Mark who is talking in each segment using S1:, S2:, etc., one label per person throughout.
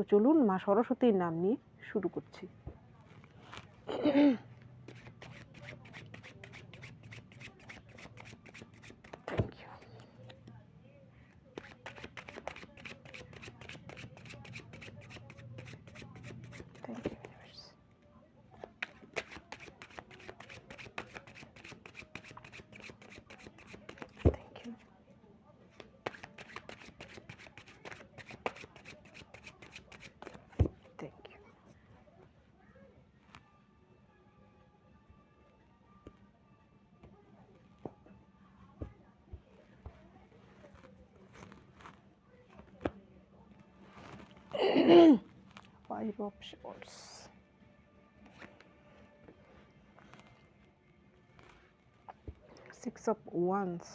S1: তো চলুন মা সরস্বতীর নাম নিয়ে শুরু করছি। Five of Swords. Six of Wands.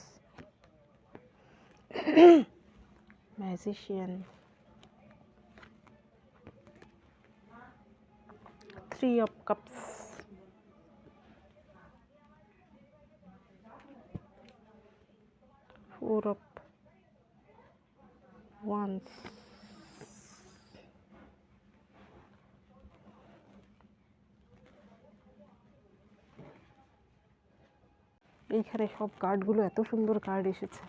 S1: Magician. Three of Cups. Four of Wands. এইখানে সব কার্ডগুলো এত সুন্দর কার্ড এসেছে।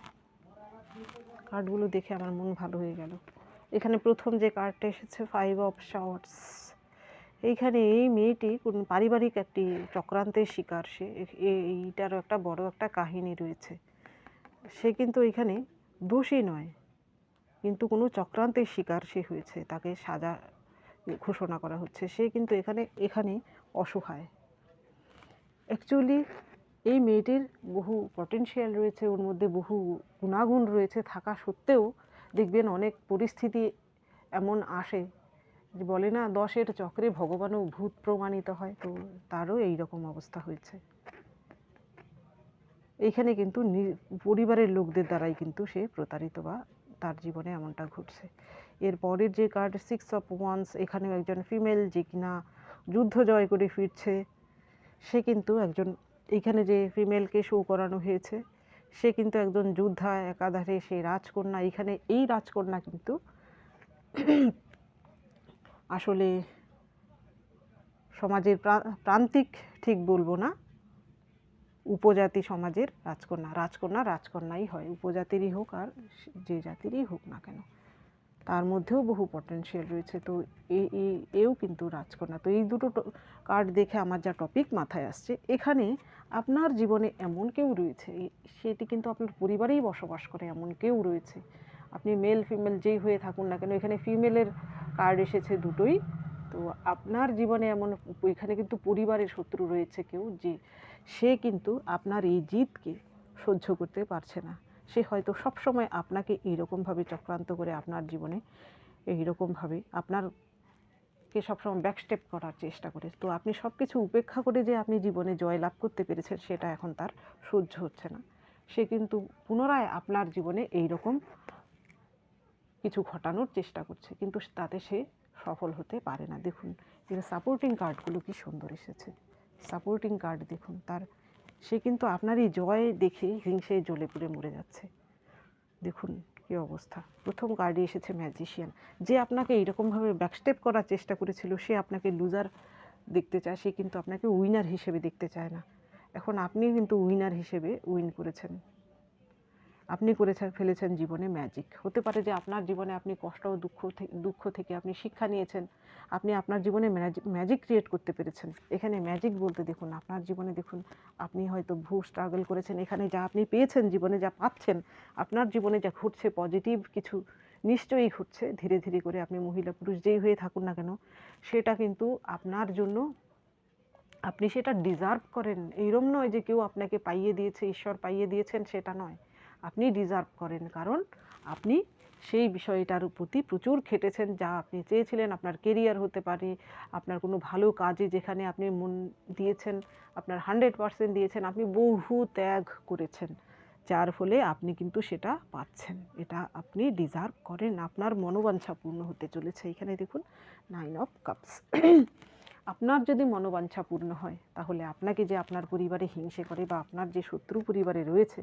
S1: কার্ডগুলো দেখে আমার মন ভালো হয়ে গেল। এখানে প্রথম যে কার্ডটা এসেছে ফাইভ অফ শর্টস এইখানে এই মেয়েটি কোন পারিবারিক একটি চক্রান্তের শিকার। সে এইটারও একটা বড় একটা কাহিনী রয়েছে। সে কিন্তু এখানে দোষী নয়, কিন্তু কোনো চক্রান্তের শিকার সে হয়েছে। তাকে সাজা ঘোষণা করা হচ্ছে। সে কিন্তু এখানে এখানে অসহায়। অ্যাকচুয়ালি এই মেয়েটির বহু পটেনশিয়াল রয়েছে, ওর মধ্যে বহু গুণাগুণ রয়েছে থাকা সত্ত্বেও দেখবেন অনেক পরিস্থিতি এমন আসে যে বলে না, দশের চক্রে ভগবানও ভূত প্রমাণিত হয়, তো তারও এই রকম অবস্থা হয়েছে। এইখানে কিন্তু পরিবারের লোকদের দ্বারাই কিন্তু সে প্রতারিত বা তার জীবনে এমনটা ঘটছে। এর পরের যে কার্ড সিক্স অফ ওয়ান্স এখানেও একজন ফিমেল যে কিনা যুদ্ধ জয় করে ফিরছে, সে কিন্তু একজন এইখানে যে ফিমেলকে শো করানো হয়েছে, সে কিন্তু একজন যোদ্ধা, একাধারে সে রাজকন্যা। এইখানে এই রাজকন্যা কিন্তু আসলে সমাজের প্রা- প্রান্তিক ঠিক বলব না, উপজাতি সমাজের রাজকন্যা। রাজকন্যা রাজকন্যাই হয়, উপজাতিরই হোক আর যে জাতিরই হোক না কেন। তার মধ্যেও বহু পটেনশিয়াল রয়েছে। তো এও কিন্তু রাজকন্যা। তো এই দুটো কার্ড দেখে আমার যা টপিক মাথায় আসছে, এখানে আপনার জীবনে এমন কেউ রয়েছে সেটি কিন্তু আপনার পরিবারেই বসবাস করে এমন কেউ রয়েছে। আপনি মেল ফিমেল যেই হয়ে থাকুন না কেন, এখানে ফিমেলের কার্ড এসেছে দুটোই। তো আপনার জীবনে এমন এখানে কিন্তু পরিবারের শত্রু রয়েছে কেউ যে সে কিন্তু আপনার এই জিতকে সহ্য করতে পারছে না। সে হয়তো সবসময় আপনাকে এইরকমভাবে চক্রান্ত করে আপনার জীবনে, এইরকমভাবে আপনারকে সবসময় ব্যাকস্টেপ করার চেষ্টা করে। তো আপনি সব কিছু উপেক্ষা করে যে আপনি জীবনে জয় লাভ করতে পেরেছেন, সেটা এখন তার সহ্য হচ্ছে না। সে কিন্তু পুনরায় আপনার জীবনে এই রকম কিছু ঘটানোর চেষ্টা করছে, কিন্তু তাতে সে সফল হতে পারে না। দেখুন, এর সাপোর্টিং কার্ডগুলো কি সুন্দর এসেছে। সাপোর্টিং কার্ড দেখুন, তার সে কিন্তু আপনারই জয় দেখে হিংসায় জ্বলে পুড়ে মরে যাচ্ছে। দেখুন কি অবস্থা। প্রথম কার্ডে এসেছে ম্যাজিশিয়ান যে আপনাকে এইরকমভাবে ব্যাকস্টেপ করার চেষ্টা করেছিল, সে আপনাকে লুজার দেখতে চায়, সে কিন্তু আপনাকে উইনার হিসেবে দেখতে চায় না। এখন আপনি কিন্তু উইনার হিসেবে উইন করেছেন। আপনি করে ফেলেছেন জীবনে ম্যাজিক হতে পারে যে আপনার জীবনে আপনি কষ্ট ও দুঃখ দুঃখ থেকে আপনি শিক্ষা নিয়েছেন, আপনি আপনার জীবনে ম্যাজিক ক্রিয়েট করতে পেরেছেন। এখানে ম্যাজিক বলতে দেখুন, আপনার জীবনে দেখুন, আপনি হয়তো ভূ স্ট্রাগল করেছেন, এখানে যা আপনি পেয়েছেন জীবনে যা পাচ্ছেন, আপনার জীবনে যা ঘটছে পজিটিভ কিছু নিশ্চয়ই ঘটছে, ধীরে ধীরে করে আপনি মহিলা পুরুষ যেই হয়ে থাকুন না কেন, সেটা কিন্তু আপনার জন্য, আপনি সেটা ডিজার্ভ করেন। এইরম নয় যে কেউ আপনাকে পাইয়ে দিয়েছে, ঈশ্বর পাইয়ে দিয়েছেন, সেটা নয়। আপনি ডিজার্ভ করেন। কারণ আপনি সেই বিষয়টার প্রতি প্রচুর খেটেছেন, যা আপনি চেয়েছিলেন আপনার কেরিয়ার হতে পারে, আপনার কোনো ভালো কাজে যেখানে আপনি মন দিয়েছেন, আপনার হান্ড্রেড পার্সেন্ট দিয়েছেন, আপনি বহু ত্যাগ করেছেন, যার ফলে আপনি কিন্তু সেটা পাচ্ছেন। এটা আপনি ডিজার্ভ করেন। আপনার মনোবাঞ্ছা পূর্ণ হতে চলেছে। এখানে দেখুন নাইন অফ কাপস আপনার যদি মনোবাঞ্ছা পূর্ণ হয়, তাহলে আপনাকে যে আপনার পরিবারে হিংসে করে বা আপনার যে শত্রু পরিবারে রয়েছে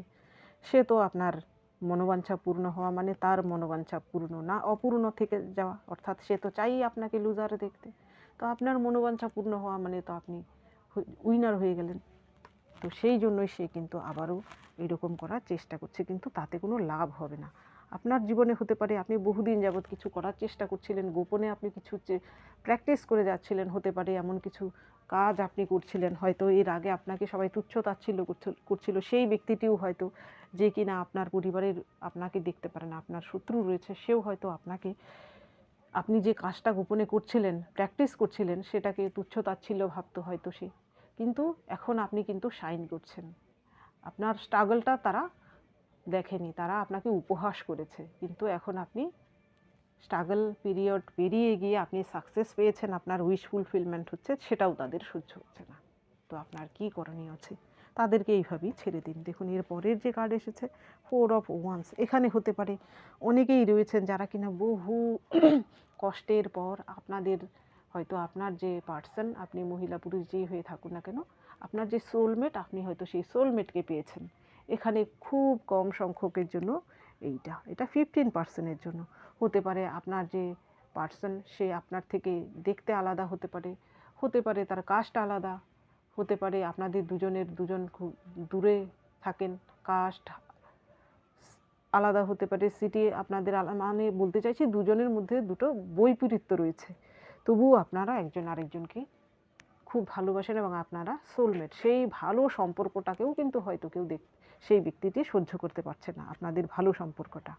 S1: সে তো আপনার মনোবাঞ্ছা পূর্ণ হওয়া মানে তার মনোবাঞ্ছা পূর্ণ না, অপূর্ণ থেকে যাওয়া। অর্থাৎ সে তো চাই আপনাকে লুজার দেখতে। তো আপনার মনোবাঞ্ছা পূর্ণ হওয়া মানে তো আপনি উইনার হয়ে গেলেন। তো সেই জন্যই সে কিন্তু আবারও এরকম করার চেষ্টা করছে, কিন্তু তাতে কোনো লাভ হবে না। আপনার জীবনে হতে পারে আপনি বহুদিন যাবৎ কিছু করার চেষ্টা করছিলেন, গোপনে আপনি কিছু প্র্যাকটিস করে যাচ্ছিলেন, হতে পারে এমন কিছু কাজ আপনি করছিলেন, হয়তো এর আগে আপনাকে সবাই তুচ্ছ তাচ্ছিল্য করছিল- সেই ব্যক্তিটিও হয়তো যে কিনা আপনার পরিবারের আপনাকে দেখতে পারে না, আপনার শত্রু রয়েছে, সেও হয়তো আপনাকে, আপনি যে কাজটা গোপনে করছিলেন প্র্যাকটিস করছিলেন, সেটাকে তুচ্ছ তাচ্ছিল্য ভাবতো হয়তো সে। কিন্তু এখন আপনি কিন্তু সাইন করছেন। আপনার স্ট্রাগলটা তারা দেখেনি, তারা আপনাকে উপহাস করেছে। কিন্তু এখন আপনি স্ট্রাগল পিরিয়ড পেরিয়ে গিয়ে আপনি সাকসেস পেয়েছেন, আপনার উইশ ফুলফিলমেন্ট হচ্ছে, সেটাও তাদের সহ্য হচ্ছে না। তো আপনার কি করণীয় আছে? তাদেরকে এইভাবেই ছেড়ে দিন। দেখুন, এর পরের যে কার্ড এসেছে ফোর অফ ওয়ান্স এখানে হতে পারে। অনেকেই রয়েছেন যারা কিনা বহু কষ্টের পর আপনাদের, হয়তো আপনার যে পার্সন আপনি মহিলা, পুরুষ যেই হয়ে থাকুন না কেন, আপনার যে সোলমেট আপনি হয়তো সেই সোলমেটকে পেয়েছেন। এখানে খুব কম সংখ্যকের জন্য এইটা। এটা ফিফটিন পার্সেন্টের জন্য। হতে পারে আপনার যে পার্সন সে আপনার থেকে দেখতে আলাদা হতে পারে। হতে পারে তার কাস্ট আলাদা। হতে পারে আপনাদের দুজনের, দুজন খুব দূরে থাকেন। কাস্ট আলাদা হতে পারে। সিটি আপনাদের মানে বলতে চাইছি দুজনের মধ্যে দুটো বৈপরীত্য রয়েছে। তবুও আপনারা একজন আরেকজনকে খুব ভালোবাসেন এবং আপনারা সোলমেট সেই ভালো সম্পর্কটাকেও কিন্তু হয়তো কেউ দেখ, সেই ব্যক্তিটি সহ্য করতে পারছে না আপনাদের ভালো সম্পর্কটা।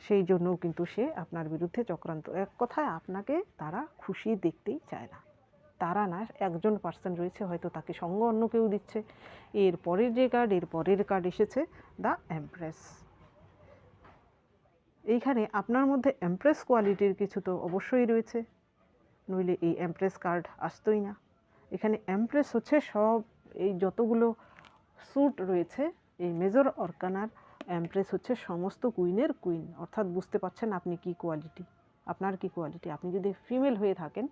S1: সেই জন্যও কিন্তু সে আপনার বিরুদ্ধে চক্রান্ত। এক কথায় আপনাকে তারা খুশি দেখতেই চায় না। তারা না, একজন পার্সন রয়েছে, হয়তো তাকে সঙ্গ অন্য কেউ দিচ্ছে। এর পরের যে কার্ড এর পরের কার্ড এসেছে দ্য এমপ্রেস এইখানে আপনার মধ্যে এমপ্রেস কোয়ালিটির কিছু তো অবশ্যই রয়েছে। নইলে এই এমপ্রেস কার্ড আসতোই না। এখানে এমপ্রেস হচ্ছে সব এই যতগুলো স্যুট রয়েছে, এই মেজর অর্কানার এমপ্রেস হচ্ছে সমস্ত কুইনের কুইন অর্থাৎ বুঝতে পারছেন আপনি কি কোয়ালিটি আপনার কি কোয়ালিটি আপনি যদি ফিমেল হয়ে থাকেন,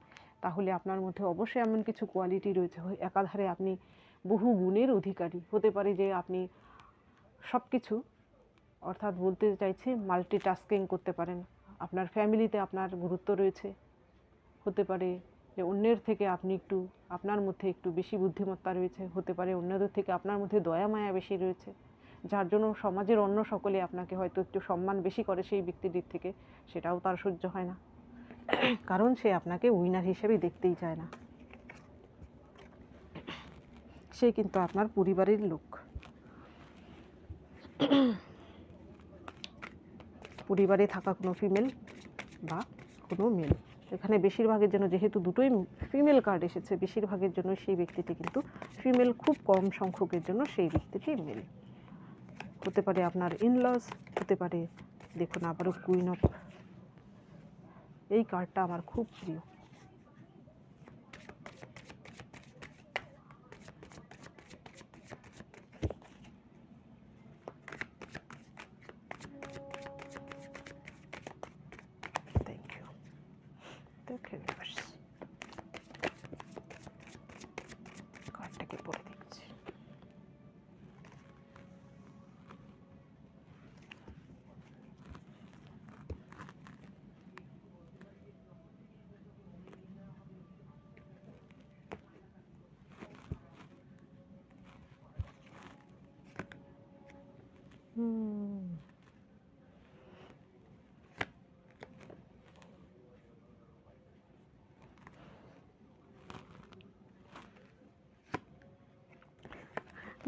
S1: তাহলে আপনার মধ্যে অবশ্যই এমন কিছু কোয়ালিটি রয়েছে। একাধারে আপনি বহু গুণের অধিকারী। হতে পারে যে আপনি সব কিছু অর্থাৎ বলতে চাইছি মাল্টিটাস্কিং করতে পারেন। আপনার ফ্যামিলিতে আপনার গুরুত্ব রয়েছে। হতে পারে যে অন্যের থেকে আপনি একটু, আপনার মধ্যে একটু বেশি বুদ্ধিমত্তা রয়েছে, হতে পারে অন্যদের থেকে আপনার মধ্যে দয়া, মায়া বেশি রয়েছে। যার জন্য সমাজের অন্য সকলে আপনাকে হয়তো একটু সম্মান বেশি করে সেই ব্যক্তিটির থেকে, সেটাও তার সহ্য হয় না। কারণ সে আপনাকে উইনার হিসেবে দেখতেই চায় না। সে কিন্তু আপনার পরিবারের লোক। পরিবারে থাকা কোনো ফিমেল বা কোনো মেল এখানে বেশিরভাগের জন্য যেহেতু দুটোই ফিমেল কার্ড এসেছে, বেশিরভাগের জন্য সেই ব্যক্তিটি কিন্তু ফিমেল খুব কম সংখ্যকের জন্য সেই ব্যক্তিটি মেল হতে পারে আপনার ইনলস হতে পারে দেখুন আবারও কুইন অফ এই কার্ডটা আমার খুব প্রিয়। দেখে রিভার্স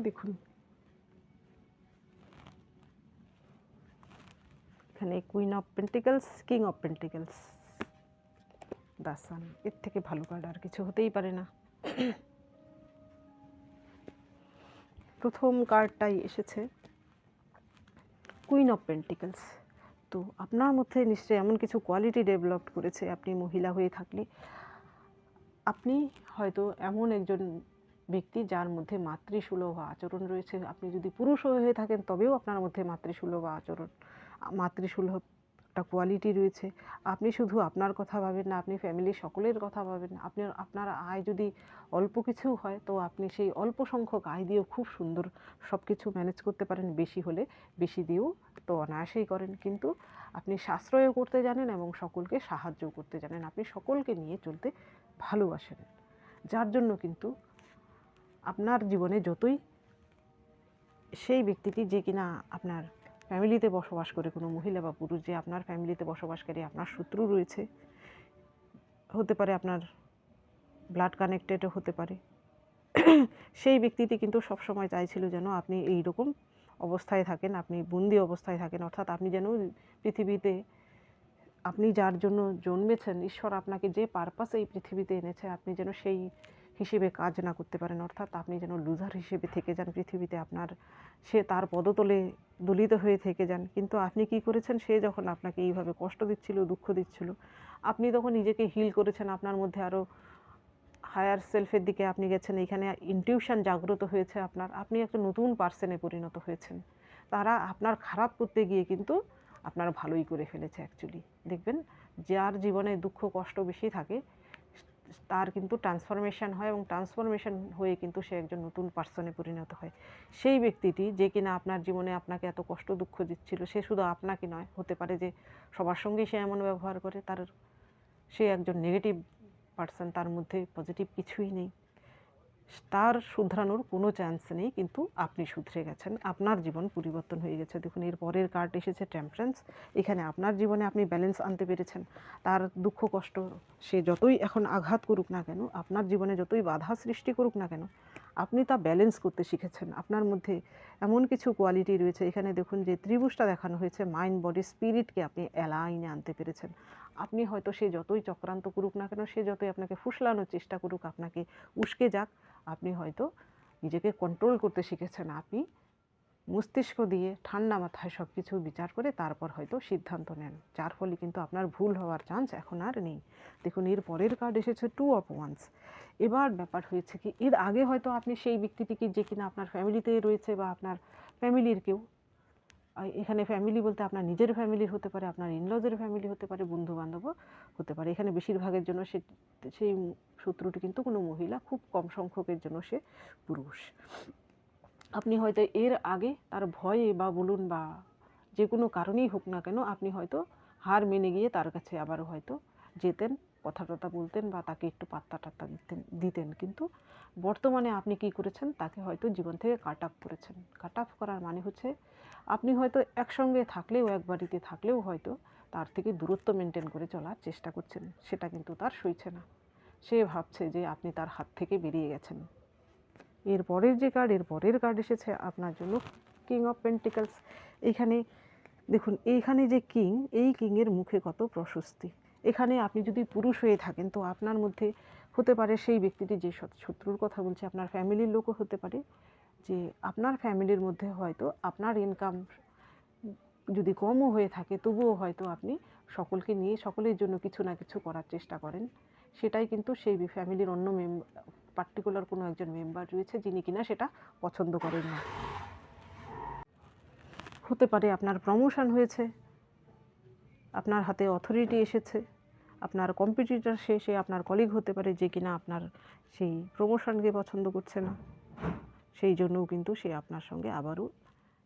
S1: দেখুন। এখানে queen of pentacles king of pentacles the sun এর থেকে ভালো কার্ড আর কিছু হতেই পারে না। প্রথম কার্ডটাই এসেছে। কুইন অফ পেন্টিকেলস তো আপনার মধ্যে নিশ্চয়ই এমন কিছু কোয়ালিটি ডেভেলপ করেছে, আপনি মহিলা হয়ে থাকলে। আপনি হয়তো এমন একজন ব্যক্তি যার মধ্যে মাতৃসুলভ আচরণ রয়েছে। আপনি যদি পুরুষ হয়ে থাকেন, তবেও আপনার মধ্যে মাতৃসুলভ আচরণ মাতৃসুলভ একটা কোয়ালিটি রয়েছে। আপনি শুধু আপনার কথা ভাবেন না, আপনি ফ্যামিলির সকলের কথা ভাবেন না। আপনার আয় যদি অল্প কিছু হয়, তো আপনি সেই অল্প সংখ্যক আয় দিয়েও খুব সুন্দর সব কিছু ম্যানেজ করতে পারেন। বেশি হলে বেশি দিয়েও তো অনায়াসেই করেন। কিন্তু আপনি সাশ্রয়ও করতে জানেন এবং সকলকে সাহায্যও করতে জানেন। আপনি সকলকে নিয়ে চলতে ভালোবাসেন। যার জন্য কিন্তু আপনার জীবনে যতই সেই ব্যক্তিটি যে কিনা আপনার ফ্যামিলিতে বসবাস করে, কোনো মহিলা বা পুরুষ যে আপনার ফ্যামিলিতে বসবাসকারী আপনার শত্রু রয়েছে, হতে পারে আপনার ব্লাড কানেক্টেডও হতে পারে। সেই ব্যক্তিটি কিন্তু সবসময় চাইছিল যেন আপনি এই রকম অবস্থায় থাকেন, আপনি বন্দি অবস্থায় থাকেন, অর্থাৎ আপনি যেন পৃথিবীতে আপনি যার জন্য জন্মেছেন, ঈশ্বর আপনাকে যে পারপাসে এই পৃথিবীতে এনেছে, আপনি যেন সেই হিসেবে কাজ না করতে পারেন। অর্থাৎ আপনি যেন লুজার হিসেবে থেকে যান পৃথিবীতে, আপনার সে তার পদতলে দলিত হয়ে থেকে যান। কিন্তু আপনি কি করেছেন? সে যখন আপনাকে এইভাবে কষ্ট দিচ্ছিল, দুঃখ দিচ্ছিল, আপনি তখন নিজেকে হিল করেছেন। আপনার মধ্যে আরও হায়ার সেলফের দিকে আপনি গেছেন। এখানে ইনটিউশন জাগ্রত হয়েছে আপনার। আপনি একটা নতুন পার্সনে পরিণত হয়েছেন। তারা আপনার খারাপ করতে গিয়ে কিন্তু আপনার ভালোই করে ফেলেছে অ্যাকচুয়ালি দেখবেন, যার জীবনে দুঃখ, কষ্ট বেশি থাকে তার কিন্তু ট্রান্সফরমেশান হয় এবং ট্রান্সফরমেশান হয়ে কিন্তু সে একজন নতুন পার্সনে পরিণত হয়। সেই ব্যক্তিটি যে কিনা আপনার জীবনে আপনাকে এত কষ্ট দুঃখ দিচ্ছিল, সে শুধু আপনাকে নয়, হতে পারে যে সবার সঙ্গেই সে এমন ব্যবহার করে, তার, সে একজন নেগেটিভ পার্সন তার মধ্যে পজিটিভ কিছুই নেই। তার শুধরানোর কোনো চান্স নেই, কিন্তু আপনি শুধরে গেছেন। আপনার জীবন পরিবর্তন হয়ে গেছে। দেখুন, এর পরের কার্ড এসেছে টেম্পারেন্স এখানে আপনার জীবনে আপনি ব্যালেন্স আনতে পেরেছেন। তার দুঃখ, কষ্ট, সে যতই এখন আঘাত করুক না কেন, আপনার জীবনে যতই বাধা সৃষ্টি করুক না কেন, আপনি তা ব্যালেন্স করতে শিখেছেন। আপনার মধ্যে এমন কিছু কোয়ালিটি রয়েছে। এখানে দেখুন যে ত্রিভুজটা দেখানো হয়েছে মাইন্ড বডি স্পিরিটকে আপনি অ্যালাইনে আনতে পেরেছেন। আপনি হয়তো সে যতই চক্রান্ত করুক না কেন, সে যতই আপনাকে ফুসলানোর চেষ্টা করুক, আপনাকে উস্কে যাক। আপনি হয়তো নিজেকে কন্ট্রোল করতে শিখেছেন। আপনি মস্তিষ্ক দিয়ে ঠান্ডা মাথায় সব কিছু বিচার করে তারপর হয়তো সিদ্ধান্ত নেন। যার ফলে কিন্তু আপনার ভুল হওয়ার চান্স এখন আর নেই। দেখুন, এর পরের কার্ড এসেছে টু অফ ওয়ান্স এবার ব্যাপার হয়েছে কি, এর আগে হয়তো আপনি সেই ব্যক্তিটিকে যে কিনা আপনার ফ্যামিলিতে রয়েছে বা আপনার ফ্যামিলির কেউ এখানে ফ্যামিলি বলতে আপনার নিজের ফ্যামিলির হতে পারে, আপনার ইনলজের ফ্যামিলি হতে পারে বন্ধু বান্ধবও হতে পারে। এখানে বেশিরভাগের জন্য সে, সেই শত্রুটি কিন্তু কোনো মহিলা, খুব কম সংখ্যকের জন্য সে পুরুষ। আপনি হয়তো এর আগে তার ভয়ে বা বলুন বা যে কোনো কারণেই হোক না কেন, আপনি হয়তো হার মেনে গিয়ে তার কাছে আবারও হয়তো যেতেন। কথা টথা বলতেন বা তাকে একটু পাত্তা টাত্তা দিতেন দিতেন। কিন্তু বর্তমানে আপনি কি করেছেন? তাকে হয়তো জীবন থেকে কাট আপ করেছেন। কাট আপ করার মানে হচ্ছে আপনি হয়তো একসঙ্গে থাকলেও, এক বাড়িতে থাকলেও হয়তো তার থেকে দূরত্ব মেনটেন করে চলার চেষ্টা করছেন। সেটা কিন্তু তার সইছে না। সে ভাবছে যে আপনি তার হাত থেকে বেরিয়ে গেছেন। এর পরের যে কার্ড এর পরের কার্ড এসেছে আপনার জন্য কিং অফ পেন্টিকালস এখানে দেখুন, এইখানে যে কিং এই কিংয়ের মুখে কত প্রশস্তি। এখানে আপনি যদি পুরুষ হয়ে থাকেন, তো আপনার মধ্যে হতে পারে সেই ব্যক্তিটি যে শত্রুর কথা বলছে, আপনার ফ্যামিলির লোকও হতে পারে, যে আপনার ফ্যামিলির মধ্যে হয়তো আপনার ইনকাম যদি কমও হয়ে থাকে, তবুও হয়তো আপনি সকলকে নিয়ে সকলের জন্য কিছু না কিছু করার চেষ্টা করেন। সেটাই কিন্তু সেই ফ্যামিলির অন্য মেম্বার পার্টিকুলার কোনো একজন মেম্বার রয়েছে যিনি কিনা সেটা পছন্দ করেন না। হতে পারে আপনার প্রমোশন হয়েছে, আপনার হাতে অথরিটি এসেছে আপনার কম্পিটিটর সে সে আপনার কলিগ হতে পারে যে কিনা আপনার সেই প্রমোশনকে পছন্দ করছে না। সেই জন্যও কিন্তু সে আপনার সঙ্গে আবারও,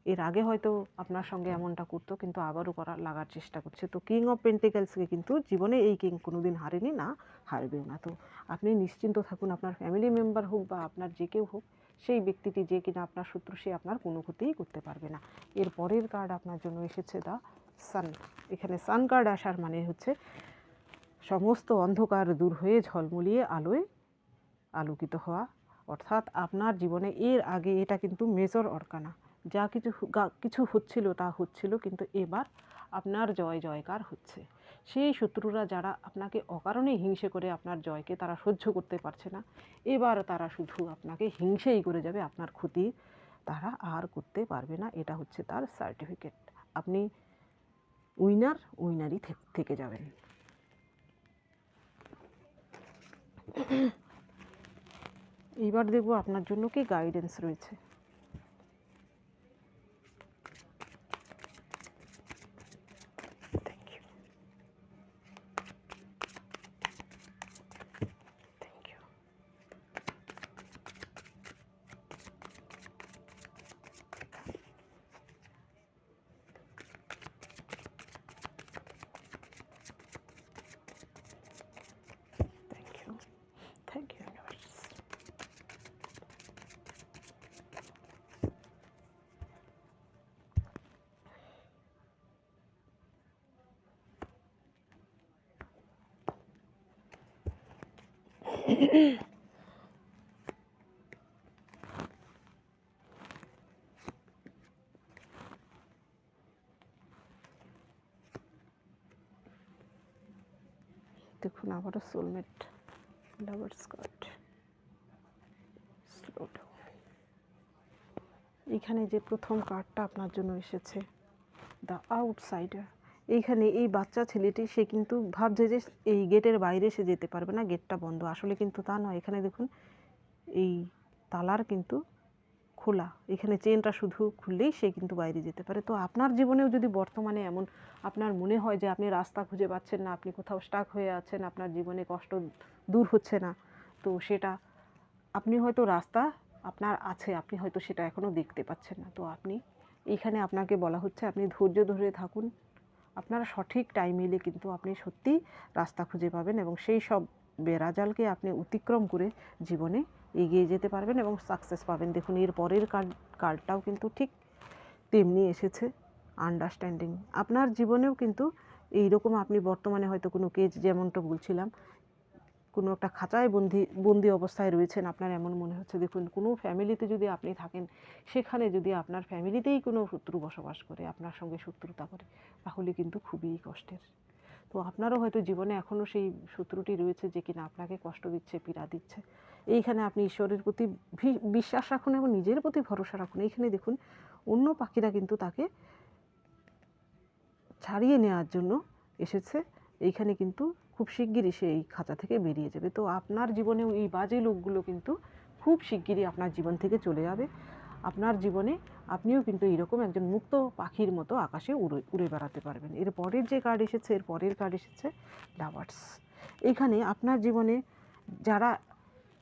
S1: এর আগে হয়তো আপনার সঙ্গে এমনটা করতো, কিন্তু আবারও করার লাগার চেষ্টা করছে। তো কিং অফ পেন্টিক্যালসকে কিন্তু জীবনে এই কিং কোনোদিন হারেনি, না হারবেও না। তো আপনি নিশ্চিন্ত থাকুন, আপনার ফ্যামিলি মেম্বার হোক বা আপনার যে কেউ হোক, সেই ব্যক্তিটি যে কিনা আপনার শত্রু, সে আপনার কোনো ক্ষতিই করতে পারবে না। এর পরের কার্ড আপনার জন্য এসেছে দা সান এখানে সান কার্ড আসার মানে হচ্ছে সমস্ত অন্ধকার দূর হয়ে ঝলমলিয়ে আলোয় আলোকিত হওয়া। অর্থাৎ আপনার জীবনে এর আগে এটা কিন্তু মেজর অর্কানা। যা কিছু কিছু হচ্ছিল তা হচ্ছিল কিন্তু এবার আপনার জয় জয়কার হচ্ছে। সেই শত্রুরা যারা আপনাকে অকারণে হিংসে করে আপনার জয়কে তারা সহ্য করতে পারছে না। এবার তারা শুধু আপনাকে হিংসেই করে যাবে, আপনার ক্ষতি তারা আর করতে পারবে না। এটা হচ্ছে তার সার্টিফিকেট আপনি উইনার উইনারই থেকে যাবেন। এইবার দেখব আপনার জন্য কি গাইডেন্স রয়েছে। দেখুন আবারও সোলমেট কার্ড স্লো এইখানে যে প্রথম কার্ডটা আপনার জন্য এসেছে দ্য আউটসাইডার এইখানে এই বাচ্চা ছেলেটি, সে কিন্তু ভাবছে যে এই গেটের বাইরে সে যেতে পারবে না, গেটটা বন্ধ। আসলে কিন্তু তা নয়। এখানে দেখুন, এই তালার কিন্তু খোলা। এখানে চেনটা শুধু খুললেই সে কিন্তু বাইরে যেতে পারে। তো আপনার জীবনেও যদি বর্তমানে এমন আপনার মনে হয় যে আপনি রাস্তা খুঁজে পাচ্ছেন না, আপনি কোথাও স্টাক হয়ে আছেন, আপনার জীবনে কষ্ট দূর হচ্ছে না, তো সেটা আপনি হয়তো রাস্তা আপনার আছে, আপনি হয়তো সেটা এখনও দেখতে পাচ্ছেন না। তো আপনি, এইখানে আপনাকে বলা হচ্ছে আপনি ধৈর্য ধরে থাকুন। আপনার সঠিক টাইম এলে কিন্তু আপনি সত্যি রাস্তা খুঁজে পাবেন এবং সেই সব বেড়াজালকে আপনি অতিক্রম করে জীবনে এগিয়ে যেতে পারবেন এবং সাকসেস পাবেন। দেখুন, এর পরের কার্ড কার্ডটাও কিন্তু ঠিক তেমনি এসেছে আন্ডারস্ট্যান্ডিং আপনার জীবনেও কিন্তু এই রকম আপনি বর্তমানে হয়তো কোনো কেজ যেমনটা বলছিলাম কোনো একটা খাঁচায় বন্দি বন্দি অবস্থায় রয়েছেন, আপনার এমন মনে হচ্ছে। দেখুন, কোনো ফ্যামিলিতে যদি আপনি থাকেন, সেখানে যদি আপনার ফ্যামিলিতেই কোনো শত্রু বসবাস করে, আপনার সঙ্গে শত্রুতা করে, তাহলে কিন্তু খুবই কষ্টের। তো আপনারও হয়তো জীবনে এখনও সেই শত্রুটি রয়েছে যে কিনা আপনাকে কষ্ট দিচ্ছে, পীড়া দিচ্ছে। এইখানে আপনি ঈশ্বরের প্রতি বিশ্বাস রাখুন এবং নিজের প্রতি ভরসা রাখুন। এইখানে দেখুন, অন্য পাখিরা কিন্তু তাকে ছাড়িয়ে নেওয়ার জন্য এসেছে। এইখানে কিন্তু খুব শিগগিরই সে এই খাঁচা থেকে বেরিয়ে যাবে। তো আপনার জীবনেও এই বাজে লোকগুলো কিন্তু খুব শিগগিরই আপনার জীবন থেকে চলে যাবে। আপনার জীবনে আপনিও কিন্তু এরকম একজন মুক্ত পাখির মতো আকাশে উড়ে উড়ে বেড়াতে পারবেন। এর পরের যে কার্ড এসেছে, এর পরের কার্ড এসেছে লাভার্স এখানে আপনার জীবনে যারা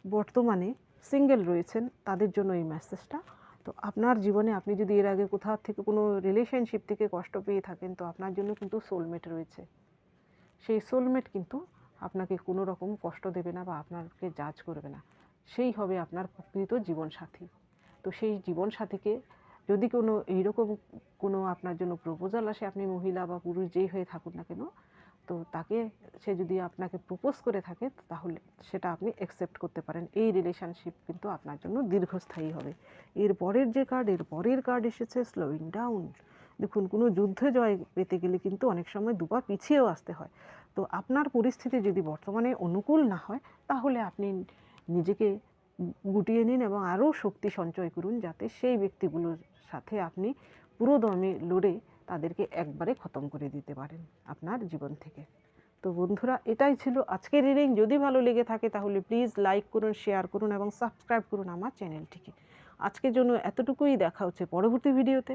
S1: বর্তমানে সিঙ্গেল রয়েছেন, তাদের জন্য এই মেসেজটা তো আপনার জীবনে আপনি যদি এর আগে কোথাও থেকে কোনো রিলেশনশিপ থেকে কষ্ট পেয়ে থাকেন, তো আপনার জন্য কিন্তু সোলমেট রয়েছে। সেই সোলমেট কিন্তু আপনাকে কোনো রকম কষ্ট দেবে না বা আপনাকে জাজ করবে না। সেই হবে আপনার প্রকৃত জীবনসাথী। তো সেই জীবনসাথীকে যদি কোনো এইরকম কোনো আপনার জন্য প্রপোজাল আসে, আপনি মহিলা বা পুরুষ যেই হয়ে থাকুন না কেন, তো তাকে সে যদি আপনাকে প্রপোজ করে থাকে, তাহলে সেটা আপনি অ্যাকসেপ্ট করতে পারেন। এই রিলেশনশিপ কিন্তু আপনার জন্য দীর্ঘস্থায়ী হবে। এর পরের যে কার্ড এর পরের কার্ড এসেছে স্লোয়িং ডাউন দেখুন, কোনো যুদ্ধে জয় পেতে গেলে কিন্তু অনেক সময় দুপা পিছিয়েও আসতে হয়। তো আপনার পরিস্থিতি যদি বর্তমানে অনুকূল না হয়, তাহলে আপনি নিজেকে গুটিয়ে নিন এবং আরও শক্তি সঞ্চয় করুন যাতে সেই ব্যক্তিগুলোর সাথে আপনি পুরো দমে লড়ে তাদেরকে একবারে খতম করে দিতে পারেন আপনার জীবন থেকে। তো বন্ধুরা, এটাই ছিল আজকের রিডিং যদি ভালো লেগে থাকে তাহলে প্লিজ লাইক করুন, শেয়ার করুন এবং সাবস্ক্রাইব করুন আমার চ্যানেলটিকে। আজকের জন্য এতটুকুই। দেখা হচ্ছে পরবর্তী ভিডিওতে।